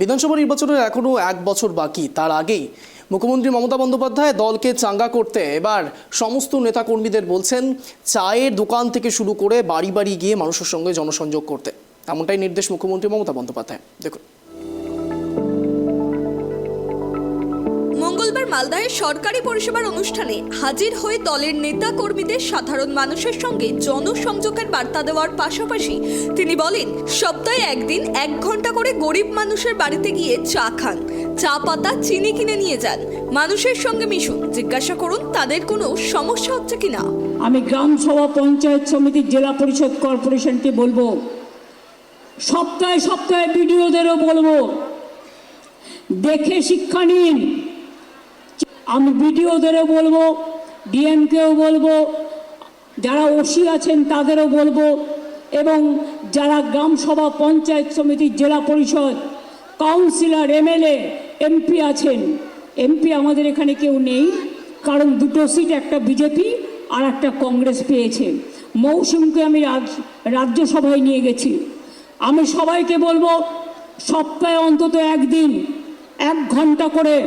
বিধানসভা নির্বাচনের এখনও এক বছর বাকি। তার আগেই মুখ্যমন্ত্রী মমতা বন্দ্যোপাধ্যায় দলকে চাঙ্গা করতে এবার সমস্ত নেতাকর্মীদের বলছেন, চায়ের দোকান থেকে শুরু করে বাড়ি বাড়ি গিয়ে মানুষের সঙ্গে জনসংযোগ করতে। এমনটাই নির্দেশ মুখ্যমন্ত্রী মমতা বন্দ্যোপাধ্যায়। দেখুন। মঙ্গলবার মালদায় সরকারি পরিষেবার অনুষ্ঠানে হাজির হয়ে দলের নেতা কর্মীদের সাধারণ মানুষের সঙ্গে জনসংযোগের বার্তা দেওয়ার পাশাপাশি তিনি বলেন, সপ্তাহে একদিন এক ঘণ্টা করে গরিব মানুষের বাড়িতে গিয়ে চা খান। চা পাতা চিনি কিনে নিয়ে যান। মানুষের সঙ্গে মিশুন। জিজ্ঞাসা করুন, তাদের কোনো সমস্যা হচ্ছে কিনা আমি গ্রাম সভা, পঞ্চায়েত সমিতি, জেলা পরিষদ কর্পোরেশনকে বলব। সপ্তাহে সপ্তাহে বিডিওদেরও বলব। দেখে শিক্ষা নিন। আমি বিডিওদেরও বলব, ডিএমকেও বলব, যারা ওসি আছেন তাদেরও বলব, এবং যারা গ্রাম সভা পঞ্চায়েত সমিতি, জেলা পরিষদ, কাউন্সিলর, এমএলএ, এমপি আছেন, এমপি আমাদের এখানে কেউ নেই, কারণ দুটো সিট, একটা বিজেপি আর একটা কংগ্রেস পেয়েছে। মৌসুমকে আমি রাজ- রাজ্যসভায় নিয়ে গেছি। আমি সবাইকে বলব, সপ্তাহে অন্তত একদিন, এক ঘণ্টা করে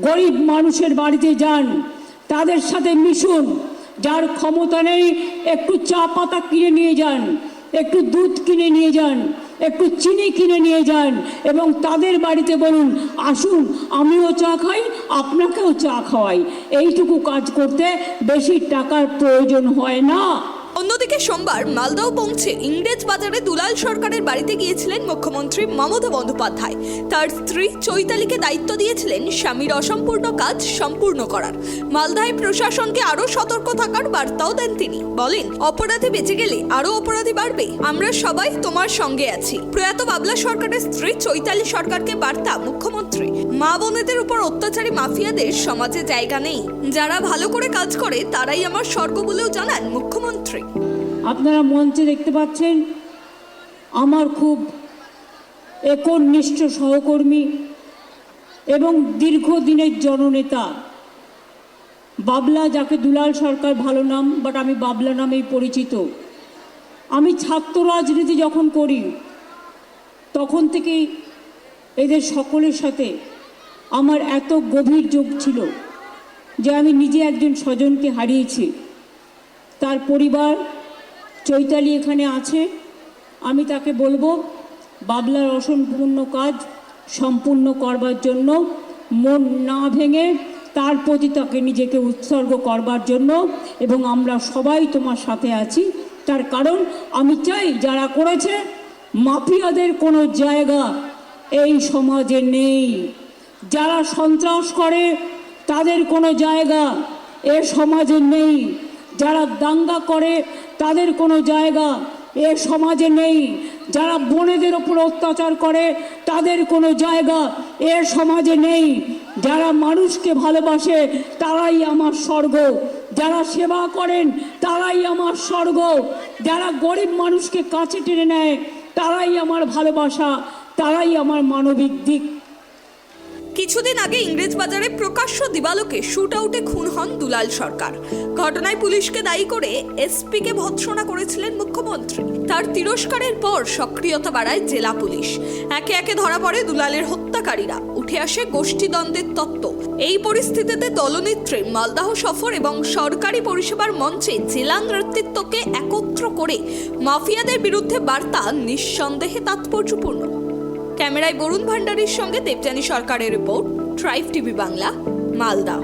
গরিব মানুষের বাড়িতে যান, তাদের সাথে মিশুন। যার ক্ষমতা নেই, একটু চা পাতা কিনে নিয়ে যান, একটু দুধ কিনে নিয়ে যান, একটু চিনি কিনে নিয়ে যান এবং তাদের বাড়িতে বলুন, আসুন, আমিও চা খাই, আপনাকেও চা খাওয়াই। এইটুকু কাজ করতে বেশি টাকার প্রয়োজন হয় না। অন্যদিকে সোমবার মালদাও পৌঁছে ইংরেজ বাজারে দুলাল সরকারের বাড়িতে গিয়েছিলেন মুখ্যমন্ত্রী মমতা বন্দ্যোপাধ্যায়। তার স্ত্রী চৈতালিকে দায়িত্ব দিয়েছিলেন স্বামীর অসম্পূর্ণ কাজ সম্পূর্ণ করার। মালদায় প্রশাসনকে আরও সতর্ক থাকার বার্তাও দেন তিনি। বলেন, অপরাধী বেঁচে গেলে আরও অপরাধী বাড়বে। আমরা সবাই তোমার সঙ্গে আছি। প্রয়াত বাবলা সরকারের স্ত্রী চৈতালি সরকারকে বার্তা মুখ্যমন্ত্রী। মা বোনেদের উপর অত্যাচারী মাফিয়াদের সমাজে জায়গা নেই। যারা ভালো করে কাজ করে, তারাই আমার স্বর্গ বলেও জানান মুখ্যমন্ত্রী। আপনারা মঞ্চে দেখতে পাচ্ছেন আমার খুব একনিষ্ঠ সহকর্মী এবং দীর্ঘদিনের জননেতা। বাবলা যাকে দুলাল সরকার ভালো নাম বাট আমি বাবলা নামেই পরিচিত। আমি ছাত্র রাজনীতি যখন করি, তখন থেকেই এদের সকলের সাথে আমার এত গভীর যোগ ছিল যে আমি নিজে একজন স্বজনকে হারিয়েছি। তার পরিবার চৈতালি এখানে আছে। আমি তাকে বলব, বাবলার অসম্পূর্ণ কাজ সম্পূর্ণ করবার জন্য, মন না ভেঙে তার প্রতি তাকে নিজেকে উৎসর্গ করবার জন্য, এবং আমরা সবাই তোমার সাথে আছি। তার কারণ, আমি চাই যারা করেছে, মাফিয়াদের কোনো জায়গা এই সমাজে নেই। যারা সন্ত্রাস করে, তাদের কোনো জায়গা এ সমাজে নেই। যারা দাঙ্গা করে, তাদের কোনো জায়গা এ সমাজে নেই। যারা বোনেদের ওপর অত্যাচার করে, তাদের কোনো জায়গা এ সমাজে নেই। যারা মানুষকে ভালোবাসে, তারাই আমার স্বর্গ। যারা সেবা করেন, তারাই আমার স্বর্গ। যারা গরিব মানুষকে কাছে টেনে নেয়, তারাই আমার ভালোবাসা। তারাই আমার মানবিক দিক। কিছুদিন আগে ইংরেজ বাজারে প্রকাশ্য দিবালোকে শুট আউটে খুন হন দুলাল সরকার। ঘটনায় পুলিশকে দায়ী করে এসপিকে ভৎসনা করেছিলেন মুখ্যমন্ত্রী। তার তিরস্কারের পর সক্রিয়তা বাড়ায় জেলা পুলিশ। একে একে ধরা পড়ে দুলালের হত্যাকারীরা। উঠে আসে গোষ্ঠীদ্বন্দ্বের তত্ত্ব। এই পরিস্থিতিতে দলনেত্রী মালদাহ সফর এবং সরকারি পরিষেবার মঞ্চে জেলা নেতৃত্বকে একত্র করে মাফিয়াদের বিরুদ্ধে বার্তা নিঃসন্দেহে তাৎপর্যপূর্ণ। ক্যামেরায় বরুণ ভান্ডারীর সঙ্গে দেবযানী সরকারের রিপোর্ট ট্রাইভ টিভি বাংলা মালদা।